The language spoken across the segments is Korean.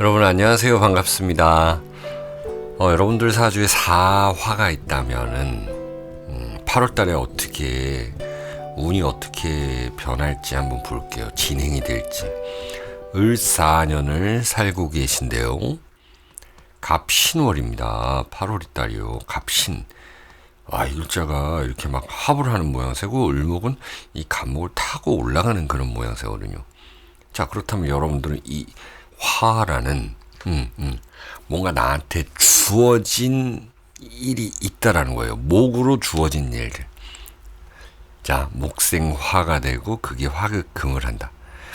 여러분 안녕하세요 반갑습니다. 어, 여러분들 사주에 사화가 있다면은 음, 8월달에 어떻게 운이 어떻게 변할지 한번 볼게요. 진행이 될지. 을사년을 살고 계신데요. 갑신월입니다. 8월이 달이요. 갑신. 아, 이 글자가 이렇게 막 합을 하는 모양새고 을목은 이 갑목을 타고 올라가는 그런 모양새거든요. 자, 그렇다면 여러분들은 이 화라는 음, 음, 뭔가 나한테 주어진 일이 있다라는 거예요. 목으로 주어진 일들. 자, 목생화가 되고 그게 화극금을 한다.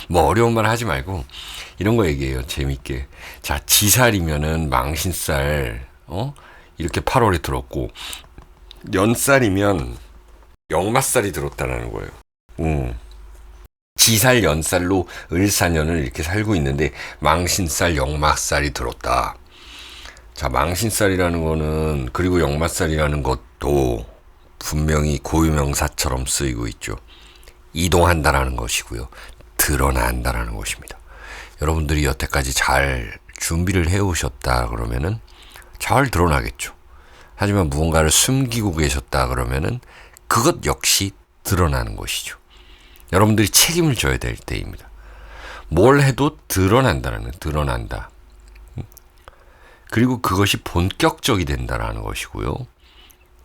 뭐 어려운 말 하지 말고 이런 거 얘기해요. 재밌게. 자, 지살이면은 망신살 어? 이렇게 8월에 들었고 연살이면 역마살이 들었다라는 거예요. 음. 지살 연살로 을사년을 이렇게 살고 있는데 망신살 역마살이 들었다. 자, 망신살이라는 거는 그리고 역마살이라는 것도 분명히 고유명사처럼 쓰이고 있죠. 이동한다라는 것이고요. 드러난다라는 것입니다. 여러분들이 여태까지 잘 준비를 해오셨다 그러면은 잘 드러나겠죠. 하지만 무언가를 숨기고 계셨다 그러면은 그것 역시 드러나는 것이죠. 여러분들이 책임을 져야 될 때입니다. 뭘 해도 드러난다는 드러난다. 그리고 그것이 본격적이 된다라는 것이고요.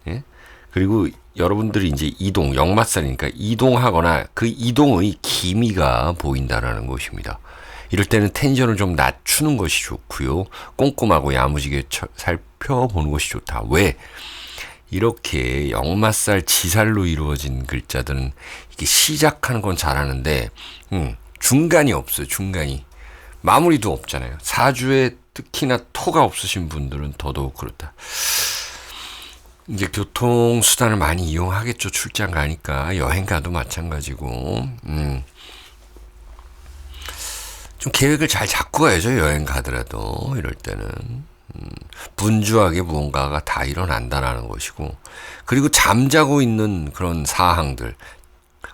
예? 그리고 여러분들이 이제 이동, 역마살이니까 이동하거나 그 이동의 기미가 보인다라는 것입니다. 이럴 때는 텐션을 좀 낮추는 것이 좋고요. 꼼꼼하고 야무지게 살펴보는 것이 좋다. 왜? 이렇게 역마살 지살로 이루어진 글자들은 이게 시작하는 건 잘하는데 음, 중간이 없어요. 중간이 마무리도 없잖아요. 사주에 특히나 토가 없으신 분들은 더더욱 그렇다. 이제 교통 수단을 많이 이용하겠죠. 출장 가니까 여행 가도 마찬가지고. 음. 좀 계획을 잘 잡고 가야죠. 여행 가더라도 이럴 때는. 음, 분주하게 무언가가 다 일어난다라는 것이고, 그리고 잠자고 있는 그런 사항들,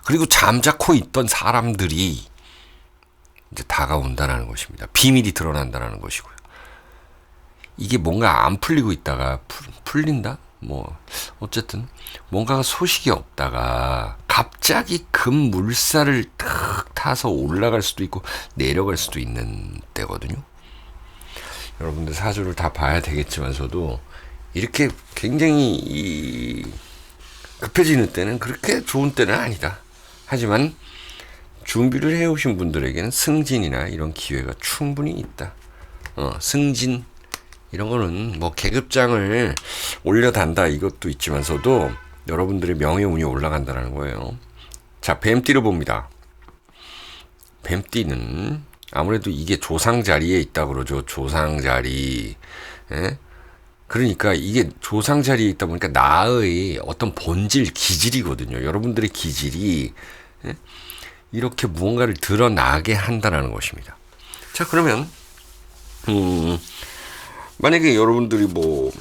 그리고 잠자코 있던 사람들이 이제 다가온다라는 것입니다. 비밀이 드러난다라는 것이고요. 이게 뭔가 안 풀리고 있다가 풀, 린다 뭐 어쨌든 뭔가가 소식이 없다가 갑자기 금 물살을 탁 타서 올라갈 수도 있고 내려갈 수도 있는 때거든요. 여러분들 사주를 다 봐야 되겠지만서도 이렇게 굉장히 이 급해지는 때는 그렇게 좋은 때는 아니다. 하지만 준비를 해오신 분들에게는 승진이나 이런 기회가 충분히 있다. 어, 승진 이런 거는 뭐 계급장을 올려단다 이것도 있지만서도 여러분들의 명예운이 올라간다는 거예요. 자, 뱀띠를 봅니다. 뱀띠는 아무래도 이게 조상 자리에 있다 그러죠. 조상 자리. 예? 그러니까 이게 조상 자리에 있다 보니까 나의 어떤 본질 기질이거든요. 여러분들의 기질이 예? 이렇게 무언가를 드러나게 한다는 것입니다. 자, 그러면 음, 만약에 여러분들이 뭐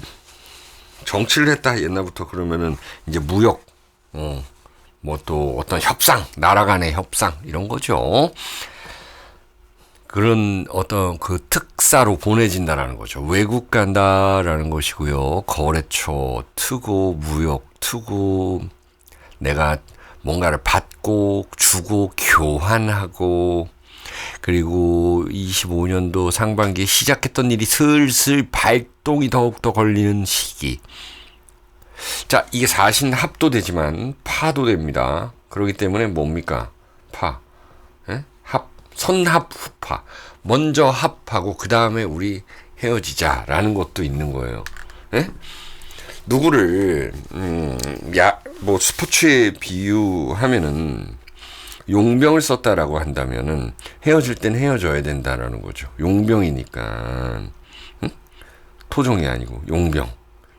정치를 했다 옛날부터 그러면은 이제 무역, 어, 뭐 또 어떤 협상, 나라 간의 협상 이런 거죠. 그런 어떤 그 특사로 보내진다라는 거죠. 외국 간다라는 것이고요. 거래처, 투고, 무역, 투고, 내가 뭔가를 받고, 주고, 교환하고, 그리고 25년도 상반기에 시작했던 일이 슬슬 발동이 더욱더 걸리는 시기. 자, 이게 사신 합도 되지만 파도 됩니다. 그렇기 때문에 뭡니까? 파. 선합 후파. 먼저 합하고 그 다음에 우리 헤어지자라는 것도 있는 거예요. 예? 누구를 음, 야, 뭐 스포츠에 비유하면은 용병을 썼다라고 한다면은 헤어질 땐 헤어져야 된다라는 거죠. 용병이니까 응? 토종이 아니고 용병.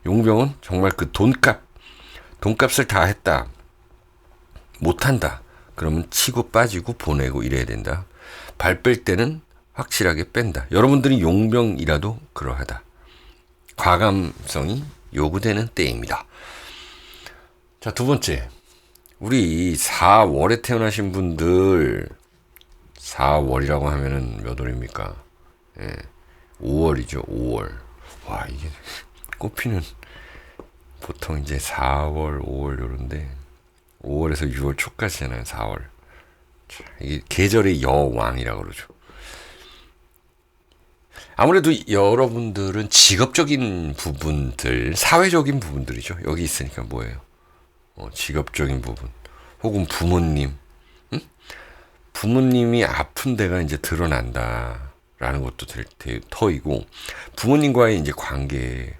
용병은 정말 그 돈값 돈값을 다 했다. 못한다. 그러면 치고 빠지고 보내고 이래야 된다. 발 뺄 때는 확실하게 뺀다. 여러분들이 용병이라도 그러하다. 과감성이 요구되는 때입니다. 자, 두 번째. 우리 4월에 태어나신 분들, 4월이라고 하면은 몇 월입니까? 예. 5월이죠. 5월. 와 이게 꽃피는 보통 이제 4월, 5월 요런데 5월에서 6월 초까지잖아요. 4월. 자, 이게 계절의 여왕이라고 그러죠. 아무래도 여러분들은 직업적인 부분들, 사회적인 부분들이죠. 여기 있으니까 뭐예요? 어, 직업적인 부분. 혹은 부모님. 응? 부모님이 아픈 데가 이제 드러난다. 라는 것도 될 테, 터이고, 부모님과의 이제 관계,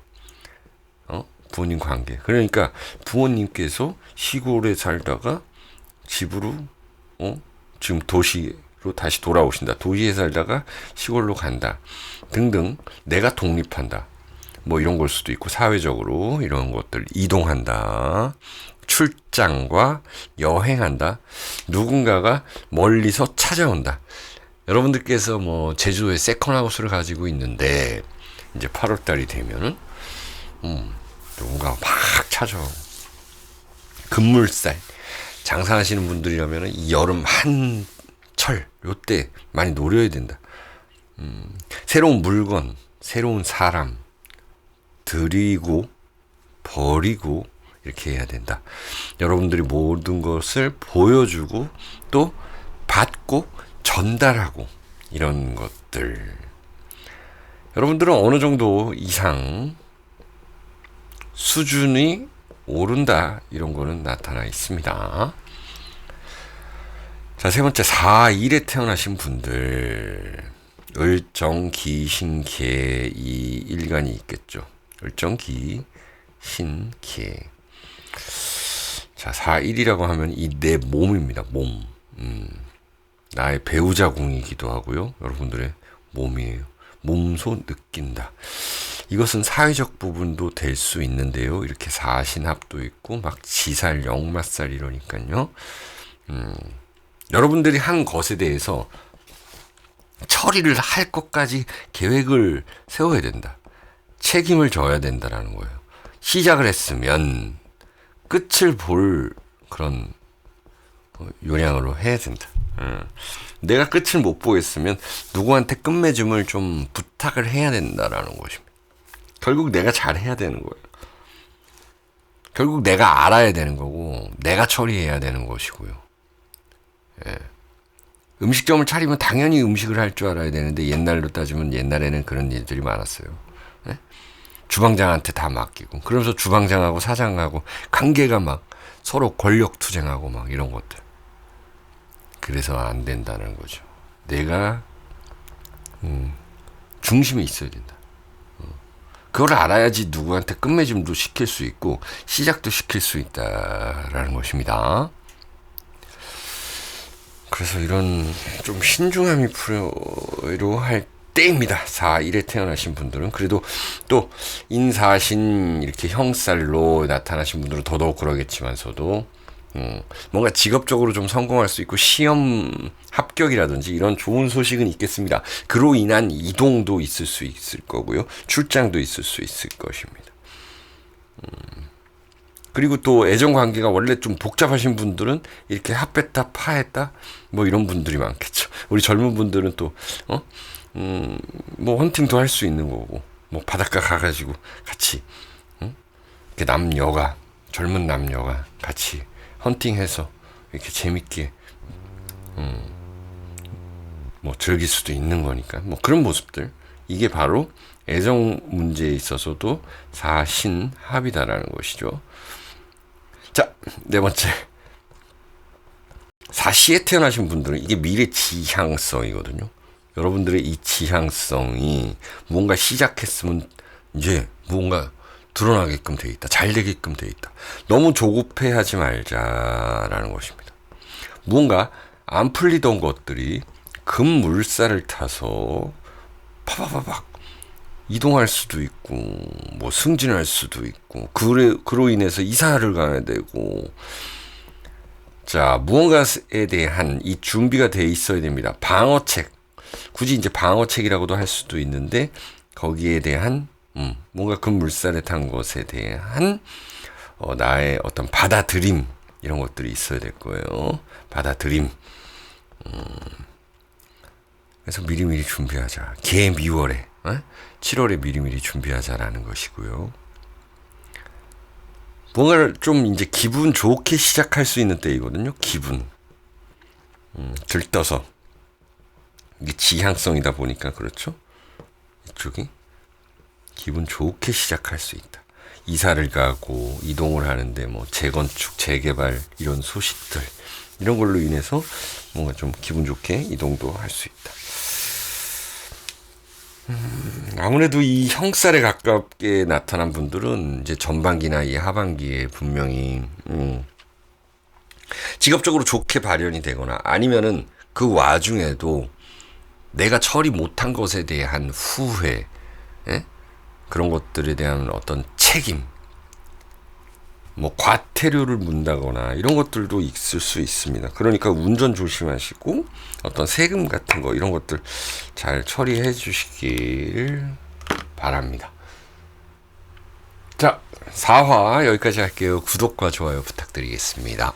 어? 부모님 관계. 그러니까 부모님께서 시골에 살다가 집으로, 어? 지금 도시로 다시 돌아오신다. 도시에 살다가 시골로 간다. 등등. 내가 독립한다. 뭐 이런 걸 수도 있고, 사회적으로 이런 것들 이동한다. 출장과 여행한다. 누군가가 멀리서 찾아온다. 여러분들께서 뭐 제주도에 세컨하우스를 가지고 있는데 이제 8월 달이 되면은 음, 누군가 막 찾아오고 급물살 장사하시는 분들이라면 이 여름 한철 요때 많이 노려야 된다. 음, 새로운 물건, 새로운 사람 드리고 버리고 이렇게 해야 된다. 여러분들이 모든 것을 보여주고 또 받고 전달하고 이런 것들. 여러분들은 어느 정도 이상 수준이 오른다 이런 거는 나타나 있습니다. 자, 세 번째 4일에 태어나신 분들 을정, 기, 신, 개, 이 일간이 있겠죠. 을정, 기, 신, 개. 자, 4일이라고 하면 이 내 몸입니다. 몸. 음. 나의 배우자 궁이기도 하고요. 여러분들의 몸이에요. 몸소 느낀다. 이것은 사회적 부분도 될 수 있는데요. 이렇게 사신합도 있고 막 지살, 역마살 이러니까요. 음, 여러분들이 한 것에 대해서 처리를 할 것까지 계획을 세워야 된다. 책임을 져야 된다라는 거예요. 시작을 했으면 끝을 볼 그런 요량으로 해야 된다. 음. 내가 끝을 못 보겠으면 누구한테 끝맺음을 좀 부탁을 해야 된다라는 것입니다. 결국 내가 잘 해야 되는 거예요. 결국 내가 알아야 되는 거고 내가 처리해야 되는 것이고요. 예. 음식점을 차리면 당연히 음식을 할 줄 알아야 되는데 옛날로 따지면 옛날에는 그런 일들이 많았어요. 예? 주방장한테 다 맡기고 그러면서 주방장하고 사장하고 관계가 막 서로 권력 투쟁하고 막 이런 것들. 그래서 안 된다는 거죠. 내가 음, 중심에 있어야 된다. 어. 그걸 알아야지 누구한테 끝맺음도 시킬 수 있고 시작도 시킬 수 있다라는 것입니다. 그래서 이런 좀 신중함이 필요할 때입니다. 4일에 태어나신 분들은 그래도 또 인사신 이렇게 형살로 나타나신 분들은 더더욱 그러겠지만서도 음, 뭔가 직업적으로 좀 성공할 수 있고 시험 합격이라든지 이런 좋은 소식은 있겠습니다. 그로 인한 이동도 있을 수 있을 거고요. 출장도 있을 수 있을 것입니다. 음, 그리고 또 애정 관계가 원래 좀 복잡하신 분들은 이렇게 합했다 파했다 뭐 이런 분들이 많겠죠. 우리 젊은 분들은 또 어? 음, 뭐 헌팅도 할 수 있는 거고 뭐 바닷가 가가지고 같이 응? 남녀가 젊은 남녀가 같이 헌팅해서 이렇게 재밌게 음, 뭐 즐길 수도 있는 거니까 뭐 그런 모습들 이게 바로 애정 문제에 있어서도 사신 합이다라는 것이죠. 자, 네 번째. 사시에 태어나신 분들은 이게 미래 지향성이거든요. 여러분들의 이 지향성이 뭔가 시작했으면 이제 뭔가 드러나게끔 돼 있다. 잘 되게끔 돼 있다. 너무 조급해 하지 말자라는 것입니다. 무언가 안 풀리던 것들이 급물살을 타서 파바바박 이동할 수도 있고 뭐 승진할 수도 있고 그래 그로 인해서 이사를 가야 되고 자 무언가에 대한 이 준비가 돼 있어야 됩니다. 방어책 굳이 이제 방어책이라고도 할 수도 있는데 거기에 대한 음, 뭔가 그 물살에 탄 것에 대한 어, 나의 어떤 받아들임 이런 것들이 있어야 될 거예요. 받아들임. 음, 그래서 미리미리 준비하자. 개 미월에, 어? 7월에 미리미리 준비하자라는 것이고요. 뭔가를 좀 이제 기분 좋게 시작할 수 있는 때이거든요. 기분. 음, 들떠서. 이게 지향성이다 보니까 그렇죠. 이쪽이 기분 좋게 시작할 수 있다. 이사를 가고 이동을 하는데 뭐 재건축, 재개발 이런 소식들 이런 걸로 인해서 뭔가 좀 기분 좋게 이동도 할 수 있다. 음, 아무래도 이 형살에 가깝게 나타난 분들은 이제 전반기나 이 하반기에 분명히 음, 직업적으로 좋게 발현이 되거나 아니면은 그 와중에도 내가 처리 못한 것에 대한 후회, 예? 그런 것들에 대한 어떤 책임, 뭐 과태료를 문다거나 이런 것들도 있을 수 있습니다. 그러니까 운전 조심하시고 어떤 세금 같은 거 이런 것들 잘 처리해 주시길 바랍니다. 자, 4화 여기까지 할게요. 구독과 좋아요 부탁드리겠습니다.